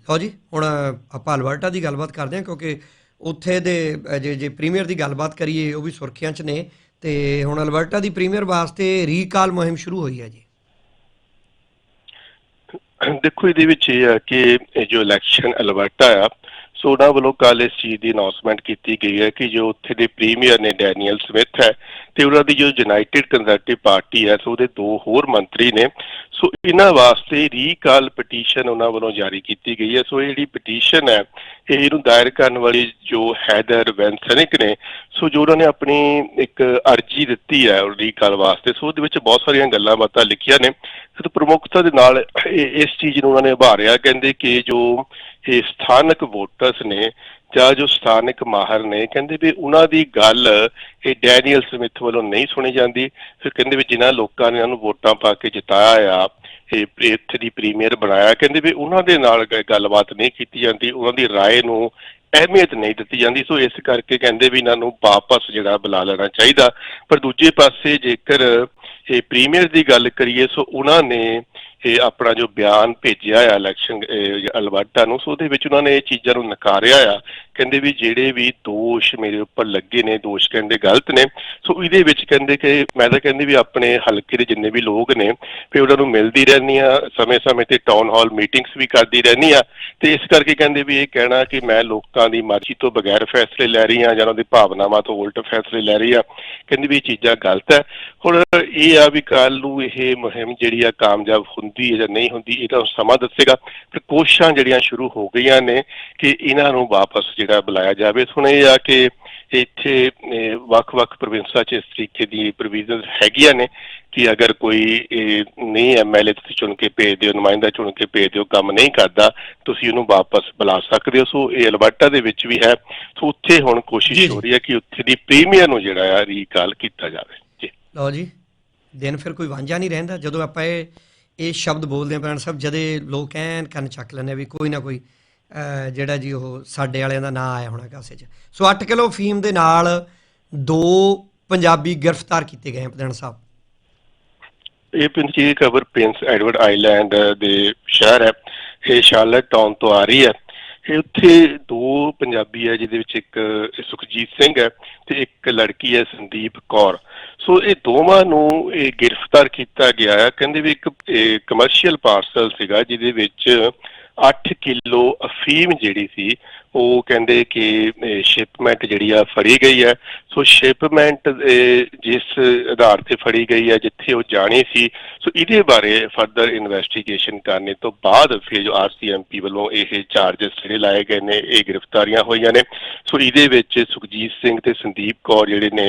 ਲਓ ਜੀ, ਹੁਣ ਆਪਾਂ ਅਲਬਰਟਾ ਦੀ ਗੱਲਬਾਤ ਕਰਦੇ ਹਾਂ ਕਿਉਂਕਿ ਉੱਥੇ ਦੇ ਜੇ ਜੇ ਪ੍ਰੀਮੀਅਰ ਦੀ ਗੱਲਬਾਤ ਕਰੀਏ, ਉਹ ਵੀ ਸੁਰਖੀਆਂ 'ਚ ਨੇ। ਤੇ ਹੁਣ ਅਲਬਰਟਾ ਦੀ ਪ੍ਰੀਮੀਅਰ ਵਾਸਤੇ ਰੀਕਾਲ ਮੁਹਿੰਮ ਸ਼ੁਰੂ ਹੋਈ ਹੈ ਜੀ। ਦੇਖੋ, ਇਹਦੇ ਵਿੱਚ ਇਹ ਆ ਕਿ ਇਹ ਜੋ ਇਲੈਕਸ਼ਨ ਅਲਬਰਟਾ ਆ, ਸੋ ਉਹਨਾਂ ਵੱਲੋਂ ਕੱਲ੍ਹ ਇਸ ਚੀਜ਼ ਦੀ ਅਨਾਉਂਸਮੈਂਟ ਕੀਤੀ ਗਈ ਹੈ ਕਿ ਜੋ ਉੱਥੇ ਦੇ ਪ੍ਰੀਮੀਅਰ ਨੇ, ਡੈਨੀਅਲ ਸਮਿਥ ਹੈ ਤੇ ਉਹਨਾਂ ਦੀ ਜੋ ਯੂਨਾਈਟਿਡ ਕੰਜ਼ਰਵੇਟਿਵ ਪਾਰਟੀ ਹੈ, ਸੋ ਉਹਦੇ ਦੋ ਹੋਰ ਮੰਤਰੀ ਨੇ। ਸੋ ਇਹਨਾਂ ਵਾਸਤੇ ਰੀਕਾਲ ਪਟੀਸ਼ਨ ਉਹਨਾਂ ਵੱਲੋਂ ਜਾਰੀ ਕੀਤੀ ਗਈ ਹੈ। ਸੋ ਇਹ ਜਿਹੜੀ ਪਟੀਸ਼ਨ ਹੈ, ਇਹ ਇਹਨੂੰ ਦਾਇਰ ਕਰਨ ਵਾਲੀ ਜੋ ਹੈਦਰ ਵੈਂਸਨਿਕ ਨੇ, ਸੋ ਜੋ ਉਹਨਾਂ ਨੇ ਆਪਣੀ ਇੱਕ ਅਰਜੀ ਦਿੱਤੀ ਹੈ ਰੀਕਾਲ ਵਾਸਤੇ, ਸੋ ਉਹਦੇ ਵਿੱਚ ਬਹੁਤ ਸਾਰੀਆਂ ਗੱਲਾਂ ਬਾਤਾਂ ਲਿਖੀਆਂ ਨੇ। ਤੇ ਪ੍ਰਮੁੱਖਤਾ ਦੇ ਨਾਲ ਇਹ- ਇਸ ਚੀਜ਼ ਨੂੰ ਉਹਨਾਂ ਨੇ ਉਭਾਰਿਆ। ਕਹਿੰਦੇ ਕਿ ਜੋ ਇਹ ਸਥਾਨਕ ਵੋਟਰਸ ਨੇ ਜਾਂ ਜੋ ਸਥਾਨਕ ਮਾਹਰ ਨੇ ਕਹਿੰਦੇ ਵੀ ਉਹਨਾਂ ਦੀ ਗੱਲ ਇਹ ਡੈਨੀਅਲ ਸਮਿਥ ਵੱਲੋਂ ਨਹੀਂ ਸੁਣੀ ਜਾਂਦੀ ਫਿਰ ਕਹਿੰਦੇ ਵੀ ਜਿਨ੍ਹਾਂ ਲੋਕਾਂ ਨੇ ਇਹਨਾਂ ਨੂੰ ਵੋਟਾਂ ਪਾ ਕੇ ਜਿਤਾਇਆ ਆ ਇਹ ਪ੍ਰੇ- ਇੱਥੇ ਦੀ ਪ੍ਰੀਮੀਅਰ ਬਣਾਇਆ ਕਹਿੰਦੇ ਵੀ ਉਹਨਾਂ ਦੇ ਨਾਲ ਗ- ਗੱਲਬਾਤ ਨਹੀਂ ਕੀਤੀ ਜਾਂਦੀ ਉਹਨਾਂ ਦੀ رائے ਨੂੰ ਅਹਿਮੀਅਤ ਨਹੀਂ ਦਿੱਤੀ ਜਾਂਦੀ ਸੋ ਇਸ ਕਰਕੇ ਕਹਿੰਦੇ ਵੀ ਇਹਨਾਂ ਨੂੰ ਵਾਪਸ ਜਿਹੜਾ ਬੁਲਾ ਲੈਣਾ ਚਾਹੀਦਾ ਪਰ ਦੂਜੇ ਪਾਸੇ ਜੇਕਰ ਇਹ ਪ੍ਰੀਮੀਅਰ ਦੀ ਗੱਲ ਕਰੀਏ ਸੋ ਉਹਨਾਂ ਨੇ ਇਹ ਆਪਣਾ ਜੋ ਬਿਆਨ ਭੇਜਿਆ ਆ ਇਲੈਕਸ਼ਨ ਅਲਬਰਟਾ ਨੂੰ, ਸੋ ਉਹਦੇ ਵਿੱਚ ਉਹਨਾਂ ਨੇ ਇਹ ਚੀਜ਼ਾਂ ਨੂੰ ਨਕਾਰਿਆ ਆ ਕਹਿੰਦੇ ਵੀ ਜਿਹੜੇ ਵੀ ਦੋਸ਼ ਮੇਰੇ ਉੱਪਰ ਲੱਗੇ ਨੇ, ਦੋਸ਼ ਕਹਿੰਦੇ ਗਲਤ ਨੇ, ਸੋ ਇਹਦੇ ਵਿੱਚ ਕਹਿੰਦੇ ਕਿ ਮੈਂ ਤਾਂ ਕਹਿੰਦੀ ਵੀ ਆਪਣੇ ਹਲਕੇ ਦੇ ਜਿੰਨੇ ਵੀ ਲੋਕ ਨੇ, ਫਿਰ ਉਹਨਾਂ ਨੂੰ ਮਿਲਦੀ ਰਹਿੰਦੀ ਆ ਸਮੇਂ-ਸਮੇਂ ਤੇ ਟਾਊਨ ਹਾਲ ਮੀਟਿੰਗਸ ਵੀ ਕਰਦੀ ਰਹਿੰਦੀ ਆ ਤੇ ਇਸ ਕਰਕੇ ਕਹਿੰਦੇ ਵੀ ਇਹ ਕਹਿਣਾ ਕਿ ਮੈਂ ਲੋਕਾਂ ਦੀ ਮਰਜ਼ੀ ਤੋਂ ਬਗੈਰ ਫੈਸਲੇ ਲੈ ਰਹੀ ਆ ਜਾਂ ਉਹਨਾਂ ਦੀ ਭਾਵਨਾਵਾਂ ਤੋਂ ਉਲਟ ਫੈਸਲੇ ਲੈ ਰਹੀ ਆ ਕਹਿੰਦੇ ਵੀ ਇਹ ਚੀਜ਼ਾਂ ਗਲਤ ਹੈ। ਹੁਣ ਇਹ ਆ ਵੀ ਕੱਲ ਨੂੰ ਇਹ ਮੁਹਿੰਮ ਜਿਹੜੀ ਆ ਕਾਮਯਾਬ ਹੁੰਦੀ ਹੈ ਜਾਂ ਨਹੀਂ ਹੁੰਦੀ, ਇਹ ਤਾਂ ਸਮਾਂ ਦੱਸੇਗਾ, ਪਰ ਕੋਸ਼ਿਸ਼ਾਂ ਜਿਹੜੀਆਂ ਸ਼ੁਰੂ ਹੋ ਗਈਆਂ ਨੇ ਕਿ ਇਹਨਾਂ ਨੂੰ ਵਾਪਸ ਜਿਹੜਾ ਬੁਲਾਇਆ ਜਾਵੇ ਹੁਣ ਇਹ ਆ ਕਿ ਇੱਥੇ ਵੱਖ-ਵੱਖ ਪ੍ਰੋਵਿੰਸਾਂ 'ਚ ਇਸ ਤਰੀਕੇ ਦੀ ਪ੍ਰੋਵੀਜ਼ਨਸ ਹੈਗੀਆਂ ਨੇ ਕਿ ਅਗਰ ਕੋਈ ਨਹੀਂ ਐਮਐਲਏ ਤੁਸੀਂ ਚੁਣ ਕੇ ਭੇਜ ਦਿਓ ਨੁਮਾਇੰਦਾ ਚੁਣ ਕੇ ਭੇਜ ਦਿਓ ਕੰਮ ਨਹੀਂ ਕਰਦਾ ਤੁਸੀਂ ਉਹਨੂੰ ਵਾਪਸ ਬੁਲਾ ਸਕਦੇ ਹੋ। ਸੋ ਇਹ ਅਲਬਰਟਾ ਦੇ ਵਿੱਚ ਵੀ ਹੈ। ਸੋ ਉੱਥੇ ਹੁਣ ਕੋਸ਼ਿਸ਼। ਹੋ ਰਹੀ ਹੈ ਕਿ ਉੱਥੇ ਦੀ ਪ੍ਰੀਮੀਅਰ ਨੂੰ ਜਿਹੜਾ ਆ ਰੀਕਾਲ ਕੀਤਾ ਜਾਵੇ। ਜੀ। ਲਓ ਜੀ ਦਿਨ ਫਿਰ ਕੋਈ ਵਾਂਝਾ ਨਹੀਂ ਰਹਿੰਦਾ। ਜਦੋਂ ਆਪਾਂ ਇਹ ਇਹ ਸ਼ਬਦ ਬੋਲਦੇ ਹਾਂ ਪ੍ਰਾਣ ਸਾਹਿਬ ਜਦੇ ਲੋਕ ਐਨ ਕੰਨ ਚੱਕ ਲੈਂਦੇ ਆ ਵੀ ਕੋਈ ਨਾ ਕੋਈ ਜਿਹੜਾ ਜੀ ਉਹ ਸਾਡੇ ਵਾਲਿਆਂ ਦਾ ਨਾਂ ਆਇਆ ਹੋਣਾ ਕਾਸੇ 'ਚ। ਸੋ 8 ਕਿਲੋ ਫੀਮ ਦੇ ਨਾਲ ਦੋ ਪੰਜਾਬੀ ਗ੍ਰਿਫਤਾਰ ਕੀਤੇ ਗਏ ਆ ਸਾਹਿਬ। ਇਹ ਪਿੰਡ ਦੀ ਪ੍ਰਿੰਸ ਐਡਵਰਡ ਆਈਲੈਂਡ ਦੇ ਸ਼ਹਿਰ ਹੈ। ਇਹ ਸ਼ਾਰਲਟ ਟਾਊਨ ਤੋਂ ਆ ਰਹੀ ਹੈ। ਇਹ ਉੱਥੇ ਦੋ ਪੰਜਾਬੀ ਹੈ, ਜਿਹਦੇ ਵਿੱਚ ਇੱਕ ਸੁਖਜੀਤ ਸਿੰਘ ਹੈ ਤੇ ਇੱਕ ਲੜਕੀ ਹੈ, ਸੰਦੀਪ ਕੌਰ। ਸੋ ਇਹ ਦੋਵਾਂ ਨੂੰ ਇਹ ਗ੍ਰਿਫਤਾਰ ਕੀਤਾ ਗਿਆ ਹੈ। ਕਹਿੰਦੇ ਵੀ ਇੱਕ ਕਮਰਸ਼ੀਅਲ ਪਾਰਸਲ ਸੀਗਾ, ਜਿਹਦੇ ਵਿੱਚ 8 ਕਿਲੋ ਅਫੀਮ ਜਿਹੜੀ ਸੀ, ਉਹ ਕਹਿੰਦੇ ਕਿ ਸ਼ਿਪਮੈਂਟ ਜਿਹੜੀ ਆ ਫੜੀ ਗਈ ਹੈ। ਸੋ ਸ਼ਿਪਮੈਂਟ ਜਿਸ ਆਧਾਰ ਤੇ ਫੜੀ ਗਈ ਹੈ, ਜਿੱਥੇ ਉਹ ਜਾਣੀ ਸੀ। ਸੋ ਇਹਦੇ ਬਾਰੇ ਫਰਦਰ ਇਨਵੈਸਟੀਗੇਸ਼ਨ ਕਰਨੇ ਤੋਂ ਬਾਅਦ ਫਿਰ ਜੋ ਆਰਸੀਐਮਪੀ ਵੱਲੋਂ ਇਹ ਚਾਰजेस ਜਿਹੜੇ ਲਾਏ ਗਏ ਨੇ, ਇਹ ਗ੍ਰਿਫਤਾਰੀਆਂ ਹੋਈਆਂ ਨੇ। ਸੋ ਇਹਦੇ ਵਿੱਚ ਸੁਖਜੀਤ ਸਿੰਘ ਤੇ ਸੰਦੀਪ ਕੌਰ ਜਿਹੜੇ ਨੇ,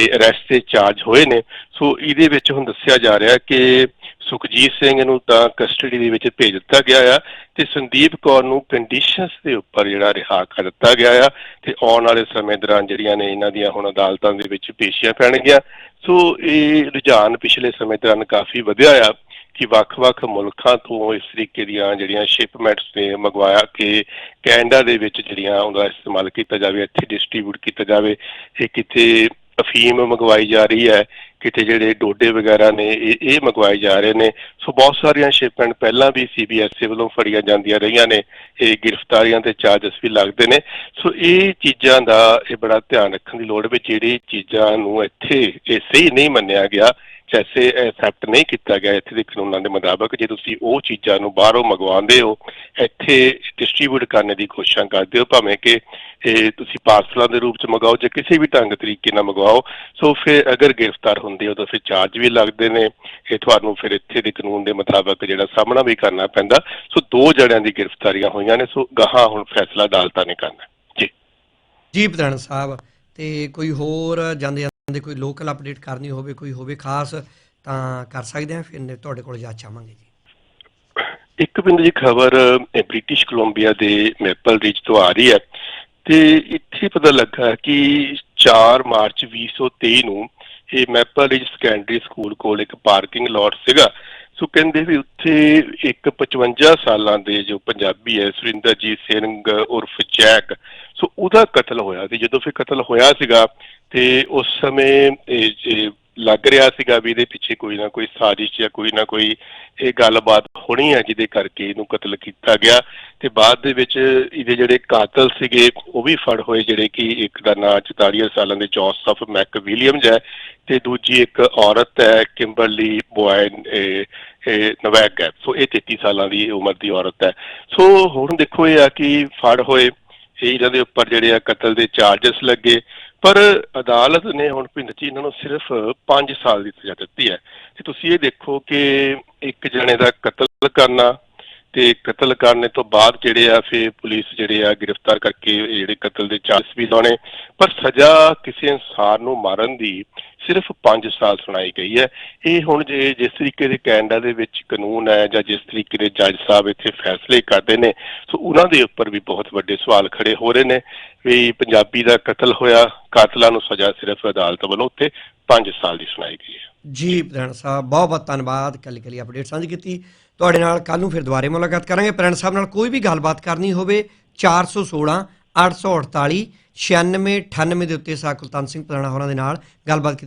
ਇਹ ਅਰੈਸਟ ਤੇ ਚਾਰਜ ਹੋਏ ਨੇ। ਸੋ ਇਹਦੇ ਵਿੱਚ ਹੁਣ ਦੱਸਿਆ ਜਾ ਰਿਹਾ ਕਿ ਸੁਖਜੀਤ ਸਿੰਘ ਨੂੰ ਤਾਂ ਕਸਟਡੀ ਦੇ ਵਿੱਚ ਭੇਜ ਦਿੱਤਾ ਗਿਆ ਆ ਤੇ ਸੰਦੀਪ ਕੌਰ ਨੂੰ ਕੰਡੀਸ਼ਨਸ ਦੇ ਉੱਪਰ ਜਿਹੜਾ ਰਿਹਾ ਕਰ ਦਿੱਤਾ ਗਿਆ ਆ ਤੇ ਆਉਣ ਵਾਲੇ ਸਮੇਂ ਦੌਰਾਨ ਜਿਹੜੀਆਂ ਨੇ ਇਹਨਾਂ ਦੀਆਂ ਹੁਣ ਅਦਾਲਤਾਂ ਦੇ ਵਿੱਚ ਪੇਸ਼ੀਆਂ ਪੈਣਗੀਆਂ। ਸੋ ਇਹ ਰੁਝਾਨ ਪਿਛਲੇ ਸਮੇਂ ਦੌਰਾਨ ਕਾਫੀ ਵਧਿਆ ਆ ਕਿ ਵੱਖ-ਵੱਖ ਮੁਲਕਾਂ ਤੋਂ ਇਸ ਤਰੀਕੇ ਦੀਆਂ ਜਿਹੜੀਆਂ ਸ਼ਿਪਮੈਂਟਸ ਨੇ ਮੰਗਵਾਇਆ ਕਿ ਕੈਨੇਡਾ ਦੇ ਵਿੱਚ ਜਿਹੜੀਆਂ ਉਹਦਾ ਇਸਤੇਮਾਲ ਕੀਤਾ ਜਾਵੇ, ਇੱਥੇ ਡਿਸਟ੍ਰੀਬਿਊਟ ਕੀਤਾ ਜਾਵੇ। ਇਹ ਕਿਤੇ ਅਫੀਮ ਮੰਗਵਾਈ ਜਾ ਰਹੀ ਹੈ ਕਿਤੇ ਜਿਹੜੇ ਡੋਡੇ ਵਗੈਰਾ ਨੇ, ਇਹ ਇਹ ਮੰਗਵਾਏ ਜਾ ਰਹੇ ਨੇ। ਸੋ ਬਹੁਤ ਸਾਰੀਆਂ ਸ਼ਿਪਮੈਂਟ ਪਹਿਲਾਂ ਵੀ ਸੀਬੀਐਸਈ ਵੱਲੋਂ ਫੜੀਆਂ ਜਾਂਦੀਆਂ ਰਹੀਆਂ ਨੇ। ਇਹ ਗ੍ਰਿਫਤਾਰੀਆਂ ਤੇ ਚਾਰजेस ਵੀ ਲੱਗਦੇ ਨੇ। ਸੋ ਇਹ ਚੀਜ਼ਾਂ ਦਾ ਇਹ ਬੜਾ ਧਿਆਨ ਰੱਖਣ ਦੀ ਲੋੜ ਵੀ ਜਿਹੜੀ ਚੀਜ਼ਾਂ ਨੂੰ ਇੱਥੇ ਇਹ ਸਹੀ ਨਹੀਂ ਮੰਨਿਆ ਗਿਆ ਜੈਸੇ ਐਕਸੈਪਟ ਨਹੀਂ ਕੀਤਾ ਗਿਆ ਇੱਥੇ ਦੇ ਕਾਨੂੰਨਾਂ ਦੇ ਮੁਤਾਬਕ, ਜੇ ਤੁਸੀਂ ਉਹ ਚੀਜ਼ਾਂ ਨੂੰ ਬਾਹਰੋਂ ਮੰਗਵਾਉਂਦੇ ਹੋ, ਇੱਥੇ ਡਿਸਟ੍ਰੀਬਿਊਟ ਕਰਨ ਦੀ ਕੋਸ਼ਿਸ਼ ਕਰਦੇ ਹੋ, ਭਾਵੇਂ ਕਿ ਇਹ ਤੁਸੀਂ ਪਾਰਸਲਾਂ ਦੇ ਰੂਪ ਚ ਮੰਗਾਓ ਜਾਂ ਕਿਸੇ ਵੀ ਢੰਗ ਤਰੀਕੇ ਨਾਲ ਮੰਗਵਾਓ। ਸੋ ਫਿਰ ਅਗਰ ਗ੍ਰਿਫਤਾਰ ਹੁੰਦੇ ਤਾਂ ਫਿਰ ਚਾਰਜ ਵੀ ਲੱਗਦੇ ਨੇ। ਇਹ ਤੁਹਾਨੂੰ ਫਿਰ ਇੱਥੇ ਦੇ ਕਾਨੂੰਨ ਦੇ ਮੁਤਾਬਕ ਜਿਹੜਾ ਸਾਹਮਣਾ ਵੀ ਕਰਨਾ ਪੈਂਦਾ। ਸੋ ਦੋ ਜਣਿਆਂ ਦੀ ਗ੍ਰਿਫਤਾਰੀਆਂ ਹੋਈਆਂ ਨੇ ਸੋ ਗਾਹਾਂ ਹੁਣ ਫੈਸਲਾ ਅਦਾਲਤਾਂ ਨੇ ਕਰਨਾ ਜੀ। ਜੀ ਪ੍ਰਧਾਨ ਸਾਹਿਬ ਤੇ ਕੋਈ ਹੋਰ ਜਾਂਦੇ ਜਾਂਦੇ ਕੋਈ ਲੋਕਲ ਅਪਡੇਟ ਕਰਨੀ ਹੋਵੇ ਕੋਈ ਹੋਵੇ ਖਾਸ ਤਾਂ ਕਰ ਸਕਦੇ ਆ ਫਿਰ ਤੁਹਾਡੇ ਕੋਲ ਜਾ ਚਾਹਾਂਗੇ ਜੀ। ਇੱਕ ਬਿੰਦ ਜੀ ਖਬਰ ਬ੍ਰਿਟਿਸ਼ ਕੋਲੰਬੀਆ ਦੇ ਮੈਪਲ ਰਿਜ ਤੋਂ ਆ ਰਹੀ ਹੈ। ਤੇ ਇੱਥੇ ਪਤਾ ਲੱਗਾ ਕਿ 4 ਮਾਰਚ 2023 ਨੂੰ ਇਹ ਮੈਪਲ ਰਿਜ ਸੈਕੰਡਰੀ ਸਕੂਲ ਕੋਲ ਇੱਕ ਪਾਰਕਿੰਗ ਲੋਟ ਸੀਗਾ, ਸੋ ਕਹਿੰਦੇ ਵੀ ਉੱਥੇ ਇੱਕ 55 ਸਾਲਾਂ ਦੇ ਜੋ ਪੰਜਾਬੀ ਹੈ, ਸੁਰਿੰਦਰਜੀਤ ਸਿੰਘ ਉਰਫ ਚੈਕ ਸੋ ਉਹਦਾ ਕਤਲ ਹੋਇਆ ਸੀ। ਜਦੋਂ ਫਿਰ ਕਤਲ ਹੋਇਆ ਸੀਗਾ ਤੇ ਉਸ ਸਮੇਂ ਇਹ ਲੱਗ ਰਿਹਾ ਸੀਗਾ ਵੀ ਇਹਦੇ ਪਿੱਛੇ ਕੋਈ ਨਾ ਕੋਈ ਸਾਜ਼ਿਸ਼ ਜਾਂ ਕੋਈ ਨਾ ਕੋਈ ਇਹ ਗੱਲਬਾਤ ਹੋਣੀ ਹੈ, ਜਿਹਦੇ ਕਰਕੇ ਇਹਨੂੰ ਕਤਲ ਕੀਤਾ ਗਿਆ। ਤੇ ਬਾਅਦ ਦੇ ਵਿੱਚ ਇਹਦੇ ਜਿਹੜੇ ਕਾਤਲ ਸੀਗੇ, ਉਹ ਵੀ ਫੜ ਹੋਏ ਜਿਹੜੇ ਕਿ ਇੱਕ ਦਾ ਨਾਂ 44 ਸਾਲਾਂ ਦੇ ਜੋਸਫ ਮੈਕ ਵਿਲੀਅਮਸ ਹੈ ਤੇ ਦੂਜੀ ਇੱਕ ਔਰਤ ਹੈ, ਕਿੰਬਰਲੀ ਬੋਇਨ ਨਵੈਕ ਹੈ। ਸੋ ਇਹ 33 ਸਾਲਾਂ ਦੀ ਉਮਰ ਦੀ ਔਰਤ ਹੈ। ਸੋ ਹੁਣ ਦੇਖੋ ਇਹ ਆ ਕਿ ਫੜ ਹੋਏ ਇਹਨਾਂ ਦੇ ਉੱਪਰ ਜਿਹੜੇ ਆ ਕਤਲ ਦੇ ਚਾਰजेस ਲੱਗੇ। ਪਰ ਅਦਾਲਤ ਨੇ ਹੁਣ ਭਿੰਦ ਜੀ ਇਹਨਾਂ ਨੂੰ ਸਿਰਫ 5 ਸਾਲ ਦੀ ਸਜ਼ਾ ਦਿੱਤੀ ਹੈ। ਤੇ ਤੁਸੀਂ ਇਹ ਦੇਖੋ ਕਿ ਇੱਕ ਜਣੇ ਦਾ ਕਤਲ ਕਰਨਾ ਤੇ ਕਤਲ ਕਰਨ ਤੋਂ ਬਾਅਦ ਜਿਹੜੇ ਆ, ਫਿਰ ਪੁਲਿਸ ਜਿਹੜੇ ਆ, ਗ੍ਰਿਫਤਾਰ ਕਰਕੇ ਜਿਹੜੇ ਕਤਲ ਦੇ ਚਾਰजेस ਵੀ ਲਾਉਣੇ। ਪਰ ਸਜ਼ਾ ਕਿਸੇ ਇਨਸਾਨ ਨੂੰ ਮਾਰਨ ਦੀ ਸਿਰਫ 5 ਸਾਲ ਸੁਣਾਈ ਗਈ ਹੈ। ਇਹ ਹੁਣ ਜੇ ਜਿਸ ਤਰੀਕੇ ਦੇ ਕੈਨੇਡਾ ਦੇ ਵਿੱਚ ਕਾਨੂੰਨ ਹੈ ਜਾਂ ਜਿਸ ਤਰੀਕੇ ਦੇ ਜੱਜ ਸਾਹਿਬ ਇੱਥੇ ਫੈਸਲੇ ਕਰਦੇ ਨੇ, ਸੋ ਉਹਨਾਂ ਦੇ ਉੱਪਰ ਵੀ ਬਹੁਤ ਵੱਡੇ ਸਵਾਲ ਖੜੇ ਹੋ ਰਹੇ ਨੇ ਵੀ ਪੰਜਾਬੀ ਦਾ ਕਤਲ ਹੋਇਆ, ਕਾਤਲਾਂ ਨੂੰ ਸਜ਼ਾ ਸਿਰਫ ਅਦਾਲਤ ਵੱਲੋਂ ਉੱਥੇ 5 ਸਾਲ ਦੀ ਸੁਣਾਈ ਗਈ ਹੈ। ਜੀ, ਪ੍ਰਧਾਨ ਸਾਹਿਬ ਬਹੁਤ ਬਹੁਤ ਧੰਨਵਾਦ। ਕੱਲੀ ਕੱਲੀ ਅਪਡੇਟ ਸਾਂਝੀ ਕੀਤੀ। ਤੁਹਾਡੇ ਨਾਲ ਕੱਲ ਨੂੰ ਫਿਰ ਦੁਬਾਰੇ ਮੁਲਾਕਾਤ ਕਰਾਂਗੇ। ਪ੍ਰਧਾਨ ਸਾਹਿਬ ਨਾਲ ਕੋਈ ਵੀ ਗੱਲਬਾਤ ਕਰਨੀ ਹੋਵੇ 416 848 96 98 ਦੇ ਉੱਤੇ ਸਾ ਕੁਲਤਾਨ ਸਿੰਘ ਪੁਰਾਣਾ ਹੋਰਾਂ ਦੇ ਨਾਲ ਗੱਲਬਾਤ ਕੀਤੀ